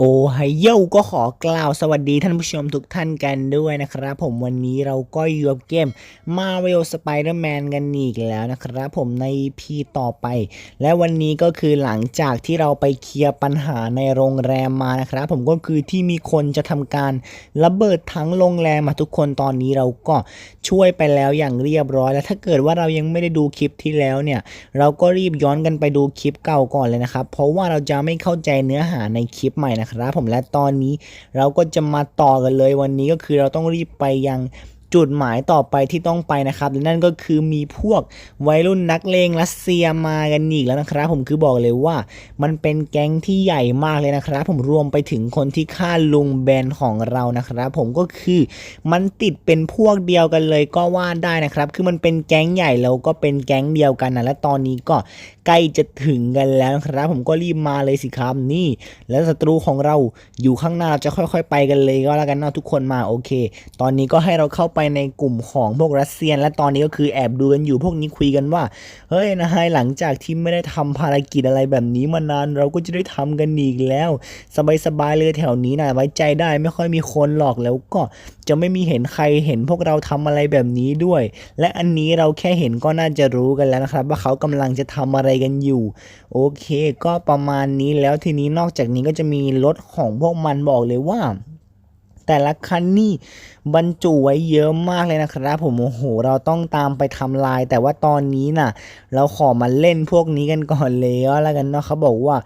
โอไฮโยก็ขอกล่าวสวัสดีท่านผู้ชมทุกท่านกันด้วยนะครับ ผมวันนี้เราก็อยู่กับเกม Marvel Spider-Man กันอีกแล้วนะครับผมใน EP ต่อไป และวันนี้ก็คือหลังจากที่เราไปเคลียร์ปัญหาในโรงแรมมานะครับผมก็คือที่มีคนจะทำการระเบิดทั้งโรงแรมมาทุกคนตอนนี้เราก็ช่วยไปแล้วอย่างเรียบร้อย แล้วถ้าเกิดว่าเรายังไม่ได้ดูคลิปที่แล้วเนี่ย เราก็รีบย้อนกันไปดูคลิปเก่าก่อนเลยนะครับเพราะว่าเราจะไม่เข้าใจเนื้อหาในคลิปใหม่นะครับผมและตอนนี้เราก็จะมาต่อกันเลยวันนี้ก็คือเราต้องรีบไปยังจุดหมายต่อไปที่ต้องไปนะครับและนั่นก็คือมีพวกวัยรุ่นนักเลงรัสเซียมากันอีกแล้วนะครับ ผมคือบอกเลยว่า มันเป็นแก๊งที่ใหญ่มากเลยนะครับ ผมรวมไปถึงคนที่ฆ่าลุงแบนของเรานะครับ ผมก็คือมันติดเป็นพวกเดียวกันเลยก็ว่าได้นะครับ คือมันเป็นแก๊งใหญ่แล้วก็เป็นแก๊งเดียวกันนะและตอนนี้ก็ ใกล้จะถึงกันแล้วนะครับ ผมก็รีบมาเลยสิครับนี่ แล้วศัตรูของเราอยู่ข้างหน้าจะค่อยๆ ไปกันเลยก็แล้วกันเนาะทุกคนมาโอเค ตอนนี้ก็ให้เราเข้าไปในกลุ่มของพวกรัสเซียน และตอนนี้ก็คือแอบดูกันอยู่พวกนี้คุยกันว่า เฮ้ยนายหลังจากที่ไม่ได้ทำภารกิจอะไรแบบนี้มานานเราก็จะได้ทำกันอีกแล้ว สบายๆเลยแถวนี้นะไว้ใจได้ไม่ค่อยมีคนหรอกแล้วก็จะไม่มีเห็นใครเห็นพวกเราทำอะไรแบบนี้ด้วย และอันนี้เราแค่เห็นก็น่าจะรู้กันแล้วนะครับ ว่าเขากำลังจะทำอะไรกันอยู่ โอเค ก็ประมาณนี้แล้วทีนี้นอกจากนี้ก็จะมีรถของพวกมันบอกเลยว่า แต่ละคันนี่ บรรจุไว้เยอะมากเลยนะครับผมโอ้โหเราต้องตามไปทำลาย แต่ว่าตอนนี้น่ะ เราขอมาเล่นพวกนี้กันก่อนเลยแล้วกันเนาะเขาบอกว่า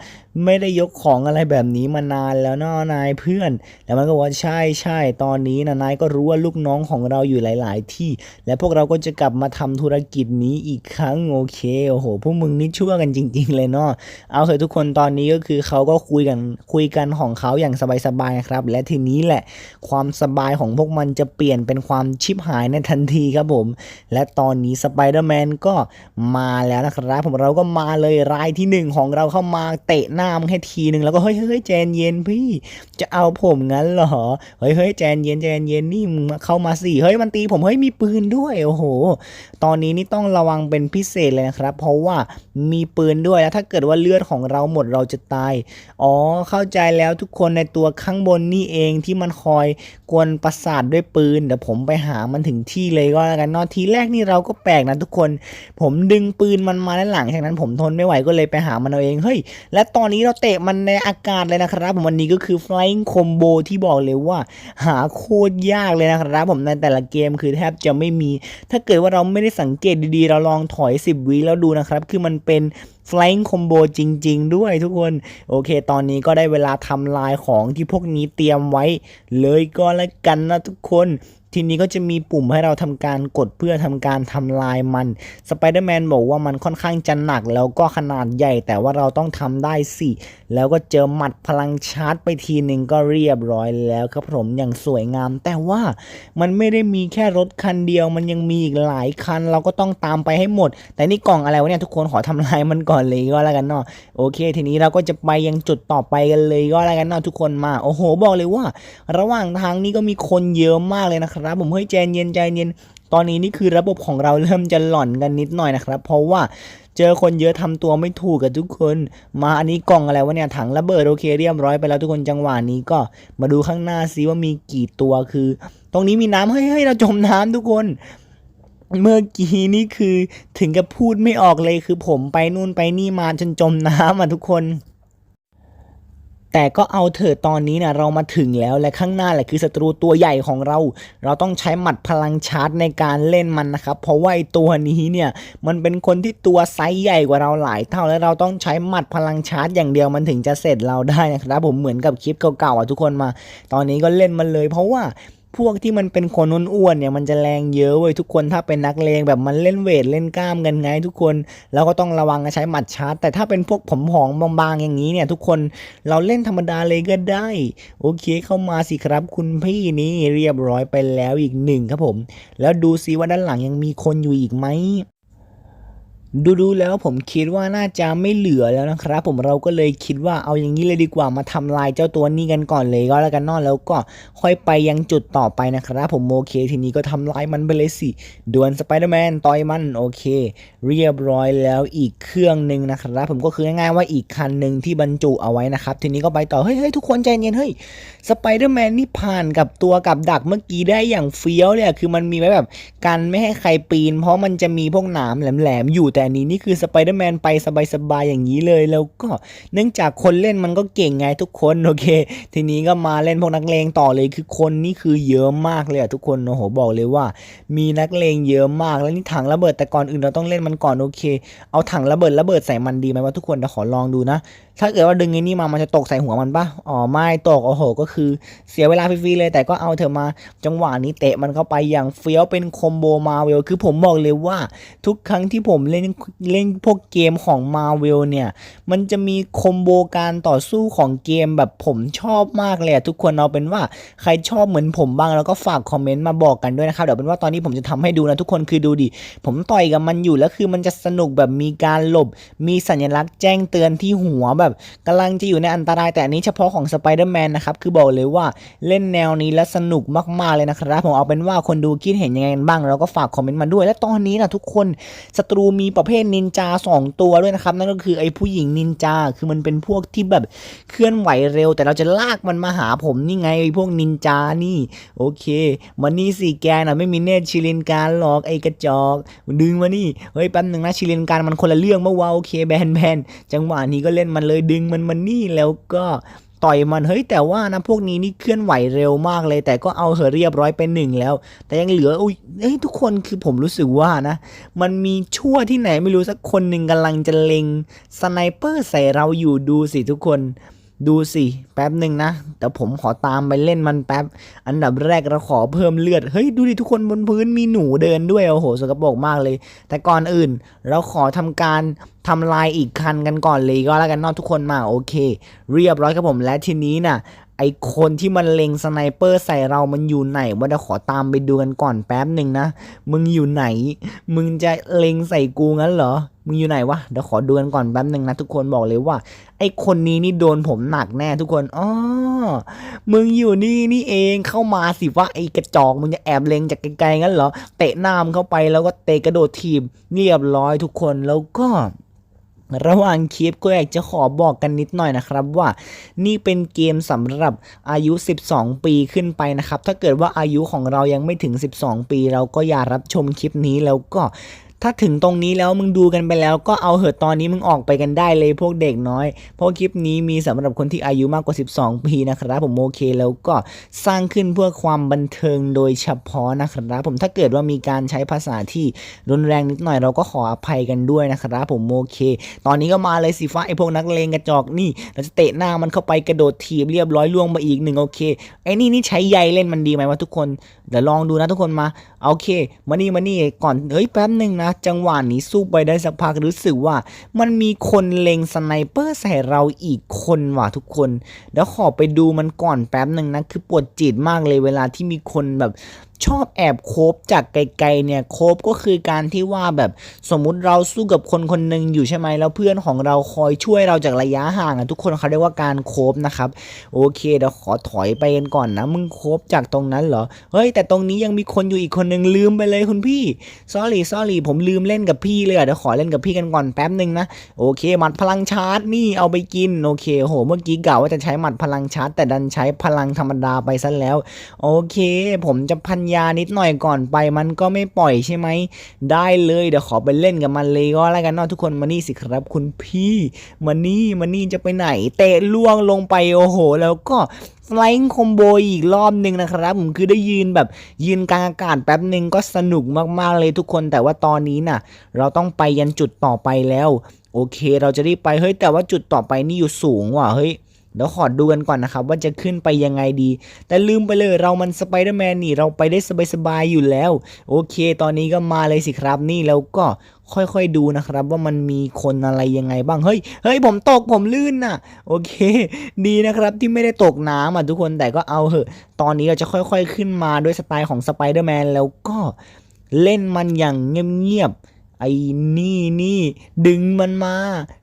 ไม่ได้ยกของอะไรแบบนี้มานานแล้วเนาะนายเพื่อน แล้วมันก็ว่าใช่ใช่ตอนนี้นะนายก็รู้ว่าลูกน้องของเราอยู่หลาย ๆ ที่ และพวกเราก็จะกลับมาทำธุรกิจนี้อีกครั้งโอเคโอ้โหพวกมึงนี่ชั่วกันจริง ๆ เลยเนาะเอาเถอะทุกคนตอนนี้ก็คือเขาก็คุยกันคุยกันของเขาอย่างสบายๆนะครับ และทีนี้แหละความสบายของพวกมันจะเปลี่ยนเป็นความชิบหายในทันทีครับผม และตอนนี้สไปเดอร์แมนก็มาแล้วนะครับผมเราก็มาเลยรายที่หนึ่งของเราเข้ามาเตะหน้ามันแค่ทีหนึ่งแล้วก็เฮ้ยเฮ้ยแจนเย็นพี่ จะเอาผมงั้นเหรอเฮ้ยเฮ้ยแจนเย็นแจนเย็นนี่มึงเข้ามาสิเฮ้ยมันตีผมเฮ้ยมีปืนด้วยโอ้โห ตอนนี้นี่ต้องระวังเป็นพิเศษเลยนะครับ เพราะว่ามีปืนด้วยแล้วถ้าเกิดว่าเลือดของเราหมดเราจะตาย อ๋อเข้าใจแล้วทุกคนในตัวข้างบนนี่เองที่มันคอยกวนประสาทด้วยปืนเดี๋ยวผมไปหามันถึงที่เลยก็แล้วกันเนอะทีแรกนี่เราก็แปลกนะทุกคน ผมดึงปืนมันมาแล้วหลังจากนั้นผมทนไม่ไหวก็เลยไปหามันเอาเองเฮ้ยและตอนนี้เราเตะมันในอากาศเลยนะครับผมวันนี้ก็คือ flying combo ที่บอกเลยว่า หาโคตรยากเลยนะครับผมในแต่ละเกมคือแทบจะไม่มี ถ้าเกิดว่าเราไม่ได้สังเกตดีๆ เราลองถอย 10วิแล้วดูนะครับ คือมันเป็น flying combo จริง ๆ ด้วยทุกคน โอเค ตอนนี้ก็ได้เวลาทำลายของที่พวกนี้เตรียมไว้ เลยก็แล้วกันนะทุกคน ทีนี้ก็จะมีปุ่มให้เราทำการกดเพื่อทำการทำลายมันสไปเดอร์แมนบอกว่ามันค่อนข้างจะหนักแล้วก็ขนาดใหญ่ แต่ว่าเราต้องทำได้สิแล้วก็เจอหมัดพลังชาร์จไปทีหนึ่งก็เรียบร้อยแล้วครับผมอย่างสวยงาม แต่ว่ามันไม่ได้มีแค่รถคันเดียว มันยังมีอีกหลายคัน เราก็ต้องตามไปให้หมด แต่นี่กล่องอะไรวะเนี่ยทุกคนขอทำลายมันก่อนเลยก็แล้วกันเนาะโอเค ทีนี้เราก็จะไปยังจุดต่อไปกันเลยก็แล้วกันเนาะทุกคนมาโอ้โหบอกเลยว่า ระหว่างทางนี้ก็มีคนเยอะมากเลยนะครับครับ ผมเฮ้ยใจเย็นใจเย็นตอนนี้นี่คือระบบของเราเริ่มจะหล่อนกันนิดหน่อยนะครับ เพราะว่าเจอคนเยอะทำตัวไม่ถูกกับทุกคน มาอันนี้กล่องอะไรวะเนี่ยถังระเบิดโอเคเรียบร้อยไปแล้วทุกคนจังหวะนี้ก็มาดูข้างหน้าซิว่ามีกี่ตัวคือ ตรงนี้มีน้ำเฮ้ยเฮ้ยเราจมน้ำทุกคนเมื่อกี้นี่คือถึงกับพูดไม่ออกเลยคือผมไปนู่นไปนี่มาจนจมน้ำอะทุกคน แต่ก็เอาเถอะตอนนี้นะเรามาถึงแล้วและข้างหน้าแหละคือศัตรูตัวใหญ่ของเรา เราต้องใช้หมัดพลังชาร์จในการเล่นมันนะครับ เพราะว่าไอ้ตัวนี้เนี่ยมันเป็นคนที่ตัวไซส์ใหญ่กว่าเราหลายเท่าและเราต้องใช้หมัดพลังชาร์จอย่างเดียวมันถึงจะเสร็จเราได้นะครับผมเหมือนกับคลิปเก่าๆอะทุกคนมา ตอนนี้ก็เล่นมันเลย เพราะว่า พวกที่มันเป็นคนอ้วนๆเนี่ยมันจะแรงเยอะเว้ยทุกคนถ้าเป็นนักเลงแบบมันเล่นเวทเล่นกล้ามกันไง ทุกคนเราก็ต้องระวังใช้หมัดชาร์จแต่ถ้าเป็นพวกผอมๆบางๆอย่างนี้เนี่ย ทุกคนเราเล่นธรรมดาเลยก็ได้ โอเคเข้ามาสิครับคุณพี่นี่เรียบร้อยไปแล้วอีกหนึ่งครับผม แล้วดูซิว่าด้านหลังยังมีคนอยู่อีกไหม ดูดูๆแล้วผมคิดว่าน่าจะไม่เหลือแล้วนะครับ ผมเราก็เลยคิดว่าเอาอย่างนี้เลยดีกว่ามาทำลายเจ้าตัวนี้กันก่อนเลยก็แล้วกันนอนแล้วก็ค่อยไปยังจุดต่อไปนะครับ ผมโอเคทีนี้ก็ทำลายมันไปเลยสิดวลสไปเดอร์แมนต่อยมันโอเค เรียบร้อยแล้วอีกเครื่องหนึ่งนะครับ ผมก็คือง่ายๆว่าอีกคันหนึ่งที่บรรจุเอาไว้นะครับ ทีนี้ก็ไปต่อเฮ้ยเฮ้ยทุกคนใจเย็นเฮ้ยสไปเดอร์แมนนี่ผ่านกับตัวกับดักเมื่อกี้ได้อย่างเฟี้ยวเลยคือมันมีไว้แบบกันไม่ให้ใครปีน เพราะมันจะมีพวกหนามแหลมๆอยู่แต่อันนี้นี่คือสไปเดอร์แมนไปสบายๆอย่างนี้เลยแล้วก็เนื่องจากคนเล่นมันก็เก่งไงทุกคนโอเค ทีนี้ก็มาเล่นพวกนักเลงต่อเลยคือคนนี่คือเยอะมากเลยอะทุกคนโอ้โหบอกเลยว่า มีนักเลงเยอะมากแล้วนี่ถังระเบิดแต่ก่อนอื่นเราต้องเล่นมันก่อนโอเค เอาถังระเบิดระเบิดใส่มันดีไหมว่าทุกคนเดี๋ยวขอลองดูนะ ถ้าเกิดว่าดึงไอ้นี่มามันจะตกใส่หัวมันปะอ๋อไม่ตกโอ้โห ก็คือเสียเวลาฟรีๆเลย แต่ก็เอาเธอมาจังหวะนี้เตะมันเข้าไปอย่างเฟี้ยวเป็นคอมโบมาเวลคือผมบอกเลยว่าทุกครั้งที่ผมเล่นเล่นพวกเกมของมาเวลเนี่ย มันจะมีคอมโบการต่อสู้ของเกมแบบผมชอบมากเลยอะทุกคนเอาเป็นว่าใครชอบเหมือนผมบ้างแล้วก็ฝากคอมเมนต์มาบอกกันด้วยนะครับเดี๋ยวเป็นว่าตอนนี้ผมจะทำให้ดูนะทุกคนคือดูดิ ผมต่อยกับมันอยู่แล้วคือมันจะสนุกแบบมีการหลบ มีสัญลักษณ์แจ้งเตือนที่หัวแบบกำลังจะอยู่ในอันตรายแต่อันนี้เฉพาะของสไปเดอร์แมนนะครับคือบอกเลยว่าเล่นแนวนี้แล้วสนุกมากๆเลยนะครับผมเอาเป็นว่าคนดูคิดเห็นยังไงกันบ้างแล้วก็ฝากคอมเมนต์มาด้วย และตอนนี้นะทุกคนศัตรูมีประประเภทนินจา 2 ตัวด้วยนะครับ นั่นก็คือไอ้ผู้หญิงนินจา คือมันเป็นพวกที่แบบเคลื่อนไหวเร็ว แต่เราจะลากมันมาหาผมนี่ไงไอ้พวกนินจานี่ โอเคมันนี่สิแกนะไม่มีเนตชิลินการหรอกไอ้กระจอกดึงมานี่เฮ้ยแป๊บหนึ่งนะชิลินการมันคนละเรื่องเมื่อวาโอเคแบนแบนจังหวะนี้ก็เล่นมันเลยดึงมันมานี่แล้วก็ ต่อยมันเฮ้ยแต่ว่านะพวกนี้นี่เคลื่อนไหวเร็วมากเลย แต่ก็เอาเหอเรียบร้อยไปหนึ่งแล้ว แต่ยังเหลืออุ้ยเฮ้ยทุกคนคือผมรู้สึกว่านะ มันมีชั่วที่ไหนไม่รู้สักคนหนึ่งกำลังจะเล็งสไนเปอร์ใส่เราอยู่ดูสิทุกคน ดูสิแป๊บหนึ่งนะ แต่ผมขอตามไปเล่นมันแป๊บ อันดับแรกเราขอเพิ่มเลือด เฮ้ย ดูดิทุกคนบนพื้นมีหนูเดินด้วย โอ้โห สกปรกมากเลย แต่ก่อนอื่น เราขอทำการทำลายอีกคันกันก่อนเลยก็แล้วกันนอกทุกคนมาโอเค เรียบร้อยครับผมและทีนี้น่ะ ไอคนที่มันเล็งสไนเปอร์ใส่เรามันอยู่ไหนว่าเดี๋ยวขอตามไปดูกันก่อนแป๊บหนึ่งนะ มึงอยู่ไหน มึงจะเล็งใส่กูงั้นเหรอ มึงอยู่ไหนวะ เดี๋ยวขอดูกันก่อนแป๊บหนึ่งนะทุกคนบอกเลยว่า ไอคนนี้นี่โดนผมหนักแน่ทุกคน อ๋อ มึงอยู่นี่นี่เองเข้ามาสิว่าไอกระจอกมึงจะแอบเล็งจากไกลๆงั้นเหรอ เตะหน้ามนเข้าไปแล้วก็เตะกระโดดทีมเรียบร้อยทุกคนแล้วก็ ระหว่างคลิปก็อยากจะขอบอกกันนิดหน่อยนะครับว่านี่เป็นเกมสำหรับอายุ 12 ปีขึ้นไปนะครับ ถ้าเกิดว่าอายุของเรายังไม่ถึง 12 ปี เราก็อย่ารับชมคลิปนี้แล้วก็ ถ้าถึงตรงนี้แล้วมึงดูกันไปแล้วก็เอาเหอะตอนนี้มึงออกไปกันได้เลยพวกเด็กน้อย เพราะคลิปนี้มีสำหรับคนที่อายุมากกว่า 12 ปีนะครับ ผมโอเคแล้วก็สร้างขึ้นเพื่อความบันเทิงโดยเฉพาะนะครับผมถ้าเกิดว่ามีการใช้ภาษาที่รุนแรงนิดหน่อยเราก็ขออภัยกันด้วยนะครับผมโอเค ตอนนี้ก็มาเลยสิฟ้าไอพวกนักเลงกระจอกนี่ เราจะเตะหน้ามันเข้าไปกระโดดถีบเรียบร้อยล่วงมาอีกหนึ่งโอเคไอ้นี่นี่ใช้ใยเล่นมันดีไหมวะทุกคนเดี๋ยวลองดูนะทุกคนมา โอเคมานี่มานี่ก่อนเฮ้ยแป๊บหนึ่งนะ จังหวะนี้สู้ไปได้สักพักรู้สึกว่า มันมีคนเล็งสไนเปอร์ใส่เราอีกคนว่ะทุกคน เดี๋ยวขอไปดูมันก่อนแป๊บหนึ่งนะ คือปวดจิตมากเลยเวลาที่มีคนแบบ ชอบแอบโคบจากไกลๆเนี่ยโคบก็คือการที่ว่าแบบสมมุติเราสู้กับคนคนหนึ่งอยู่ใช่ไหมแล้วเพื่อนของเราคอยช่วยเราจากระยะห่างอะทุกคนเขาเรียกว่าการโคบนะครับโอเคเดี๋ยวขอถอยไปกันก่อนนะมึงโคบจากตรงนั้นเหรอเฮ้ยแต่ตรงนี้ยังมีคนอยู่อีกคนหนึ่งลืมไปเลยคุณพี่ sorry sorry ผมลืมเล่นกับพี่เลยอะเดี๋ยวขอเล่นกับพี่กันก่อนแป๊บหนึ่งนะโอเคหมัดพลังชาร์จนี่เอาไปกินโอเคโหเมื่อกี้กล่าวว่าจะใช้หมัดพลังชาร์จแต่ดันใช้พลังธรรมดาไปซะแล้ว โอเค ผมจะพันยานิดหน่อยก่อนไปมันก็ไม่ปล่อยใช่ไหม ได้เลยเดี๋ยวขอไปเล่นกับมันเลยก็แล้วกันเนาะทุกคนมานี่สิครับ คุณพี่มานี่มานี่จะไปไหน เตะล่วงลงไปโอ้โห แล้วก็ฟล y งคอมโบอีกรอบหนึ่งนะครับผมคือได้ยืนแบบยืนกลางอากาศแป๊บหนึ่งก็สนุกมากๆเลยทุกคนแต่ว่าตอนนี้น่ะ เราต้องไปยันจุดต่อไปแล้ว โอเค เราจะรีบไปเฮ้ยแต่ว่าจุดต่อไปนี่อยู่สูงว่ะเฮ้ย เดี๋ยวขอดูกันก่อนนะครับ ว่าจะขึ้นไปยังไงดี แต่ลืมไปเลยเรามันสไปเดอร์แมนนี่เราไปได้สบายๆอยู่แล้ว โอเค ตอนนี้ก็มาเลยสิครับนี่แล้วก็ค่อยๆดูนะครับ ว่ามันมีคนอะไรยังไงบ้าง เฮ้ย เฮ้ย ผมตกผมลื่นน่ะ โอเค ดีนะครับที่ไม่ได้ตกน้ำอะทุกคนแต่ก็เอาเหอะ ตอนนี้เราจะค่อยๆขึ้นมาด้วยสไตล์ของสไปเดอร์แมนแล้วก็เล่นมันอย่างเงียบๆ ไอ้นี่นี่ดึงมันมา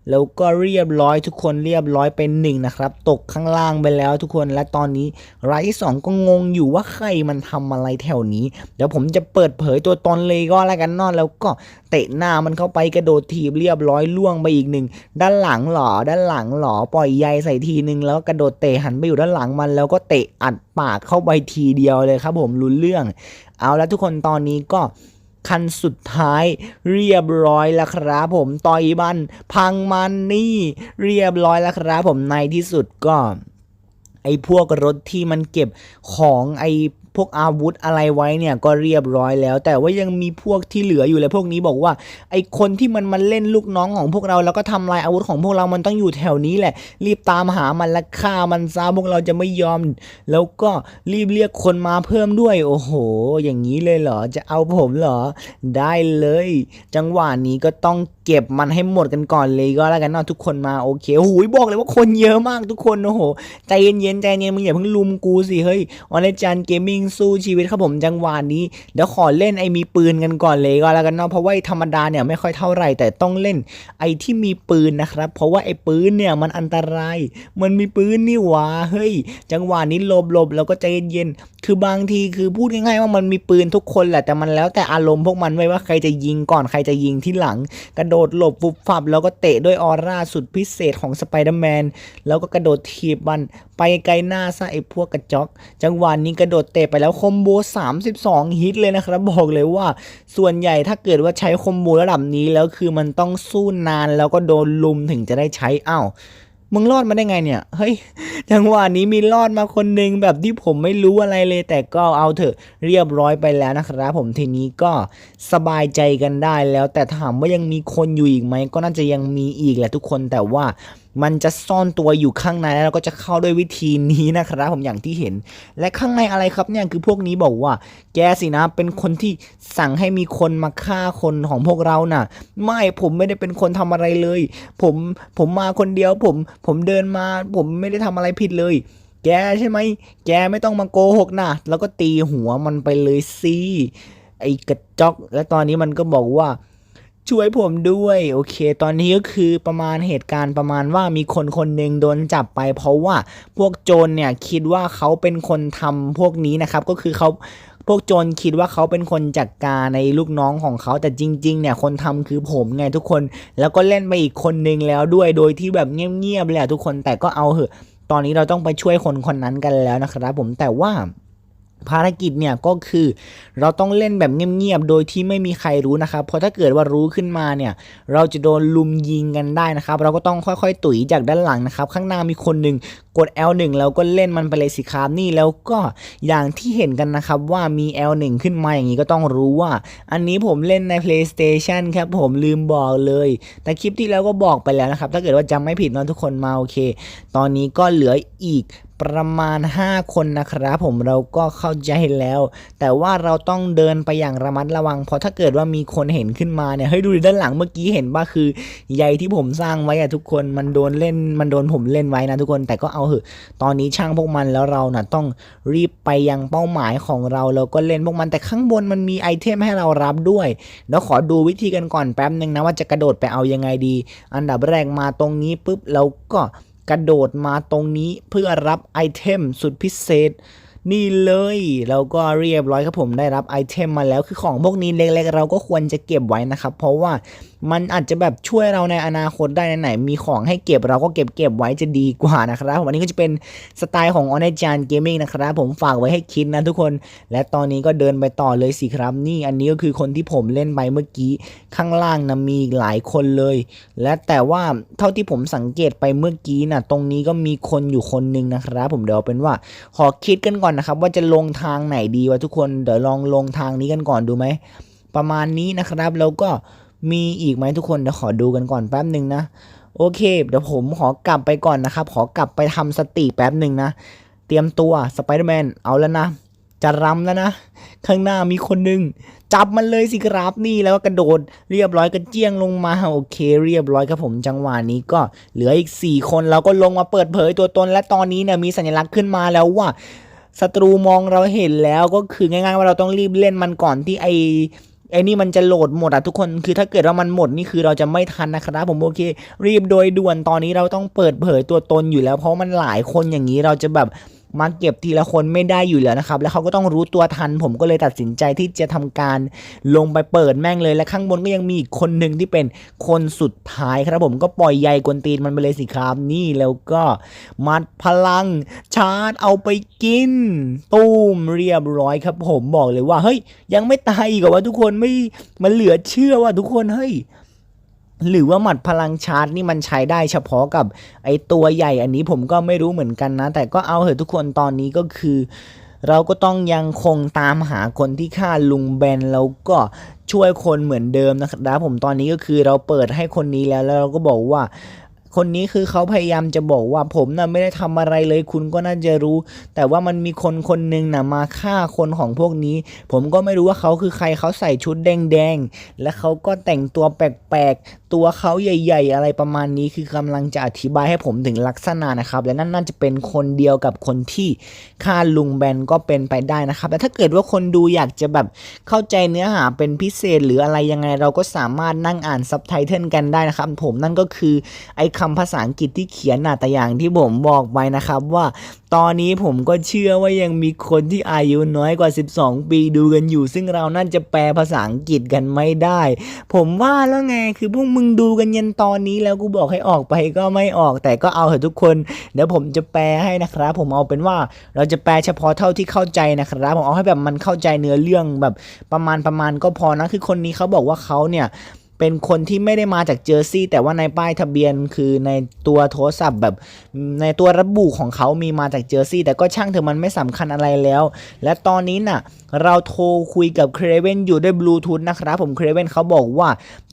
แล้วก็เรียบร้อยทุกคนเรียบร้อยเป็นหนึ่งนะครับ ตกข้างล่างไปแล้วทุกคนและตอนนี้ไร่สองก็งงอยู่ว่าใครมันทำอะไรแถวนี้ เดี๋ยวผมจะเปิดเผยตัวตนเลยก็แล้วกันนอนแล้วก็เตะหน้ามันเข้าไปกระโดดถีบเรียบร้อยล่วงไปอีกหนึ่งด้านหลังหรอด้านหลังหรอปล่อยใยใส่ทีนึงแล้วกระโดดเตะหันไปอยู่ด้านหลังมัน แล้วก็เตะอัดปากเข้าไปทีเดียวเลยครับ ผมรู้เรื่อง เอาแล้วทุกคนตอนนี้ก็ คันสุดท้ายเรียบร้อยแล้วครับผมต่อยมันพังมันนี่เรียบร้อยแล้วครับผมในที่สุดก็ไอ้พวกรถที่มันเก็บของไอ้ พวกอาวุธอะไรไว้เนี่ยก็เรียบร้อยแล้ว แต่ว่ายังมีพวกที่เหลืออยู่เลยพวกนี้บอกว่า ไอคนที่มันมาเล่นลูกน้องของพวกเราแล้วก็ทำลายอาวุธของพวกเรามันต้องอยู่แถวนี้แหละ รีบตามหามันและฆ่ามันซะพวกเราจะไม่ยอม แล้วก็รีบเรียกคนมาเพิ่มด้วย โอ้โห อย่างนี้เลยเหรอจะเอาผมเหรอได้เลย จังหวะนี้ก็ต้องเก็บมันให้หมดกันก่อนเลยก็แล้วกันเนาะทุกคนมาโอเคโอ้โหบอกเลยว่าคนเยอะมากทุกคนโอ้โหใจเย็นๆใจเย็นมึงอย่าเพิ่งลุมกูสิเฮ้ยออนไลน์จันเกมมิ่งสู้ชีวิตครับผมจังหวะนี้เดี๋ยวขอเล่นไอ้มีปืนกันก่อนเลยก็แล้วกันเนาะเพราะว่าธรรมดาเนี่ยไม่ค่อยเท่าไหร่แต่ต้องเล่นไอ้ที่มีปืนนะครับ เพราะว่าไอ้ปืนเนี่ยมันอันตราย มันมีปืนนี่หว่าเฮ้ย จังหวะนี้หลบหลบแล้วก็ใจเย็นๆคือบางทีคือพูดง่ายๆว่ามันมีปืนทุกคนแหละแต่มันแล้วแต่อารมณ์พวกมันไว้ว่าใครจะยิงก่อนใครจะยิงที่หลัง กระโดดหลบฟุบฟับแล้วก็เตะด้วยออร่าสุดพิเศษของสไปเดอร์แมนแล้วก็กระโดดถีบมันไปไกลหน้าซะไอ้พวกกระจอก จังหวะนี้กระโดดเตะไปแล้วคอมโบ 32 ฮิตเลยนะครับ บอกเลยว่าส่วนใหญ่ถ้าเกิดว่าใช้คอมโบระดับนี้แล้วคือมันต้องสู้นานแล้วก็โดนลุมถึงจะได้ใช้อ้าวมึงรอดมาได้ไงเนี่ย เฮ้ย จังหวะนี้มีรอดมาคนหนึ่งแบบที่ผมไม่รู้อะไรเลย แต่ก็เอาเถอะเรียบร้อยไปแล้วนะครับผมทีนี้ก็สบายใจกันได้แล้วแต่ถามว่ายังมีคนอยู่อีกไหมก็น่าจะยังมีอีกแหละทุกคนแต่ว่า มันจะซ่อนตัวอยู่ข้างในแล้วเราก็จะเข้าด้วยวิธีนี้นะครับผมอย่างที่เห็น และข้างในอะไรครับเนี่ยคือพวกนี้บอกว่า แกสินะเป็นคนที่สั่งให้มีคนมาฆ่าคนของพวกเราน่ะ ไม่ผมไม่ได้เป็นคนทำอะไรเลย ผมผมมาคนเดียวผมผมเดินมา ผมไม่ได้ทำอะไรผิดเลยแกใช่ไหม แกไม่ต้องมาโกหกนะแล้วก็ตีหัวมันไปเลยสิ ไอ้กระจอก และตอนนี้มันก็บอกว่า ช่วยผมด้วย โอเค ตอนนี้ก็คือประมาณเหตุการณ์ประมาณว่ามีคนคนหนึ่งโดนจับไป เพราะว่าพวกโจรเนี่ยคิดว่าเขาเป็นคนทำพวกนี้นะครับ ก็คือเขาพวกโจรคิดว่าเขาเป็นคนจัดการในลูกน้องของเขาแต่จริง ๆ เนี่ยคนทำคือผมไงทุกคน แล้วก็เล่นไปอีกคนนึงแล้วด้วยโดยที่แบบเงียบๆเลยทุกคนแต่ก็เอาเหอะ ตอนนี้เราต้องไปช่วยคนคนนั้นกันแล้วนะครับ ผมแต่ว่า ภารกิจเนี่ยก็คือเราต้องเล่นแบบเงียบๆ โดยที่ไม่มีใครรู้นะครับ เพราะถ้าเกิดว่ารู้ขึ้นมาเนี่ย เราจะโดนลุมยิงกันได้นะครับ เราก็ต้องค่อยๆ ตุ๋ยจากด้านหลังนะครับ ข้างหน้ามีคนหนึ่งกด L1 แล้วก็เล่นมันไปเลยสิครับนี่แล้วก็อย่างที่เห็นกันนะครับว่ามี L1 ขึ้นมาอย่างนี้ก็ต้องรู้ว่า อันนี้ผมเล่นใน PlayStation ครับผมลืมบอกเลย แต่คลิปที่แล้วก็บอกไปแล้วนะครับ ถ้าเกิดว่าจำไม่ผิดนะทุกคนมาโอเค ตอนนี้ก็เหลืออีก ประมาณ 5 คนนะครับผมเราก็เข้าใจแล้ว แต่ว่าเราต้องเดินไปอย่างระมัดระวัง เพราะถ้าเกิดว่ามีคนเห็นขึ้นมาเนี่ยเฮ้ยดูด้านหลังเมื่อกี้เห็นป่ะคือใยที่ผมสร้างไว้อะทุกคนมันโดนเล่นมันโดนผมเล่นไว้นะทุกคนแต่ก็เอาเหอะตอนนี้ช่างพวกมันแล้วเราน่ะต้องรีบไปยังเป้าหมายของเราแล้วก็เล่นพวกมันแต่ข้างบนมันมีไอเทมให้เรารับด้วยเดี๋ยวขอดูวิธีกันก่อนแป๊บหนึ่งนะว่าจะกระโดดไปเอายังไงดี อันดับแรกมาตรงนี้ปุ๊บเราก็ กระโดดมาตรงนี้เพื่อรับไอเทมสุดพิเศษ นี่เลยเราก็เรียบร้อยครับผมได้รับไอเทมมาแล้วคือของพวกนี้เล็กๆเราก็ควรจะเก็บไว้นะครับ เพราะว่ามันอาจจะแบบช่วยเราในอนาคตได้ไหนๆมีของให้เก็บเราก็เก็บเก็บไว้จะดีกว่านะครับวันนี้ก็จะเป็นสไตล์ของออนไลน์จานเกมมิ่งนะครับผมฝากไว้ให้คิดนะทุกคน และตอนนี้ก็เดินไปต่อเลยสิครับ นี่อันนี้ก็คือคนที่ผมเล่นไปเมื่อกี้ข้างล่างนะมีหลายคนเลย และแต่ว่าเท่าที่ผมสังเกตไปเมื่อกี้นะตรงนี้ก็มีคนอยู่คนหนึ่งนะครับผมเดี๋ยวเอาเป็นว่าขอคิดกันก่อนนะครับว่าจะลงทางไหนดีวะทุกคนเดี๋ยวลองลงทางนี้กันก่อนดูไหมประมาณนี้นะครับแล้วก็ มีอีกไหมทุกคนเดี๋ยวขอดูกันก่อนแป๊บหนึ่งนะ โอเค เดี๋ยวผมขอกลับไปก่อนนะครับ ขอกลับไปทำสติแป๊บหนึ่งนะ เตรียมตัวสไปเดอร์แมนเอาแล้วนะ จะรำแล้วนะ ข้างหน้ามีคนหนึ่งจับมันเลยสิครับนี่แล้วก็กระโดดเรียบร้อยก็เจี้ยงลงมาโอเค เรียบร้อยครับผมจังหวะนี้ก็เหลืออีก 4 คนเราก็ลงมาเปิดเผยตัวตนและตอนนี้เนี่ยมีสัญลักษณ์ขึ้นมาแล้วว่าศัตรูมองเราเห็นแล้วก็คือง่ายๆว่าเราต้องรีบเล่นมันก่อนที่ไอ ไอ้นี่มันจะโหลดหมดอะทุกคนคือถ้าเกิดว่ามันหมดนี่คือเราจะไม่ทันนะครับผมโอเค รีบโดยด่วนตอนนี้เราต้องเปิดเผยตัวตนอยู่แล้ว เพราะมันหลายคนอย่างนี้เราจะแบบ มาเก็บทีละคนไม่ได้อยู่แล้วนะครับ แล้วเขาก็ต้องรู้ตัวทัน ผมก็เลยตัดสินใจที่จะทำการลงไปเปิดแม่งเลย และข้างบนก็ยังมีอีกคนหนึ่งที่เป็นคนสุดท้ายครับผมก็ปล่อยใยกวนตีนมันไปเลยสิครับ นี่แล้วก็มัดพลังชาร์จเอาไปกิน ตูมเรียบร้อยครับ ผมบอกเลยว่าเฮ้ยยังไม่ตายอีกเหรอวะทุกคนไม่มันเหลือเชื่อว่าทุกคนเฮ้ย หรือว่าหมัดพลังชาร์จนี่มันใช้ได้เฉพาะกับไอตัวใหญ่อันนี้ผมก็ไม่รู้เหมือนกันนะ แต่ก็เอาเหอะทุกคนตอนนี้ก็คือ เราก็ต้องยังคงตามหาคนที่ฆ่าลุงแบนแล้วก็ช่วยคนเหมือนเดิมนะครับผมตอนนี้ก็คือเราเปิดให้คนนี้แล้วแล้วเราก็บอกว่าคนนี้คือเขาพยายามจะบอกว่าผมน่ะไม่ได้ทำอะไรเลยคุณก็น่าจะรู้ แต่ว่ามันมีคนคนหนึ่งน่ะมาฆ่าคนของพวกนี้ ผมก็ไม่รู้ว่าเขาคือใครเขาใส่ชุดแดงๆและเขาก็แต่งตัวแปลกๆตัวเขาใหญ่ ๆ อะไรประมาณนี้คือกำลังจะอธิบายให้ผมถึงลักษณะนะครับ และนั่นน่าจะเป็นคนเดียวกับคนที่ฆ่าลุงแบนก็เป็นไปได้นะครับแต่ถ้าเกิดว่าคนดูอยากจะแบบเข้าใจเนื้อหาเป็นพิเศษหรืออะไรยังไง เราก็สามารถนั่งอ่านซับไตเติลกันได้นะครับ ผมนั่นก็คือไอ้คำภาษาอังกฤษที่เขียนน่ะแต่อย่างที่ผมบอกไปนะครับว่าตอนนี้ผมก็เชื่อว่ายังมีคนที่อายุน้อยกว่า 12 ปีดูกันอยู่ ซึ่งเราน่าจะแปลภาษาอังกฤษกันไม่ได้ ผมว่าแล้วไงคือพวกมึงดูกันยันตอนนี้แล้วกูบอกให้ออกไปก็ไม่ออก แต่ก็เอาเถอะทุกคน เดี๋ยวผมจะแปลให้นะครับ ผมเอาเป็นว่าเราจะแปลเฉพาะเท่าที่เข้าใจนะครับ ผมเอาให้แบบมันเข้าใจเนื้อเรื่องแบบประมาณประมาณก็พอนะคือคนนี้เขาบอกว่าเขาเนี่ย เป็นคนที่ไม่ได้มาจากเจอร์ซีย์แต่ว่าในป้ายทะเบียนคือในตัวโทรศัพท์แบบในตัวระบุของเขามีมาจากเจอร์ซีย์แต่ก็ช่างเถอะมันไม่สำคัญอะไรแล้ว และตอนนี้น่ะเราโทรคุยกับเครเวนอยู่ด้วยบลูทูธนะครับผมเครเวนเขาบอกว่า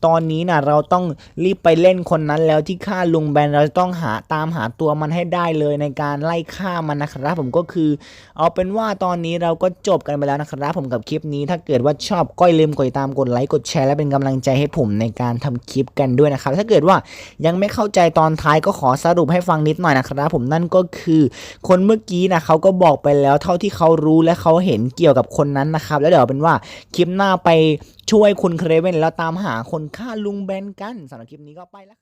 ตอนนี้น่ะเราต้องรีบไปเล่นคนนั้นแล้วที่ฆ่าลุงแบนเราต้องหาตามหาตัวมันให้ได้เลยในการไล่ฆ่ามันนะครับผมก็คือ เอาเป็นว่าตอนนี้เราก็จบกันไปแล้วนะครับผมกับคลิปนี้ถ้าเกิดว่าชอบก็อย่าลืมกดติดตามกดไลค์กดแชร์และเป็นกำลังใจให้ผมในการทำคลิปกันด้วยนะครับ ถ้าเกิดว่ายังไม่เข้าใจตอนท้ายก็ขอสรุปให้ฟังนิดหน่อยนะครับ ผมนั่นก็คือ คนเมื่อกี้นะเขาก็บอกไปแล้วเท่าที่เขารู้และเขาเห็นเกี่ยวกับคนนั้นนะครับ แล้วเดี๋ยวเอาเป็นว่าคลิปหน้าไปช่วยคุณเครเวนแล้วตามหาคนฆ่าลุงแบนกันสำหรับคลิปนี้ก็ไปแล้ว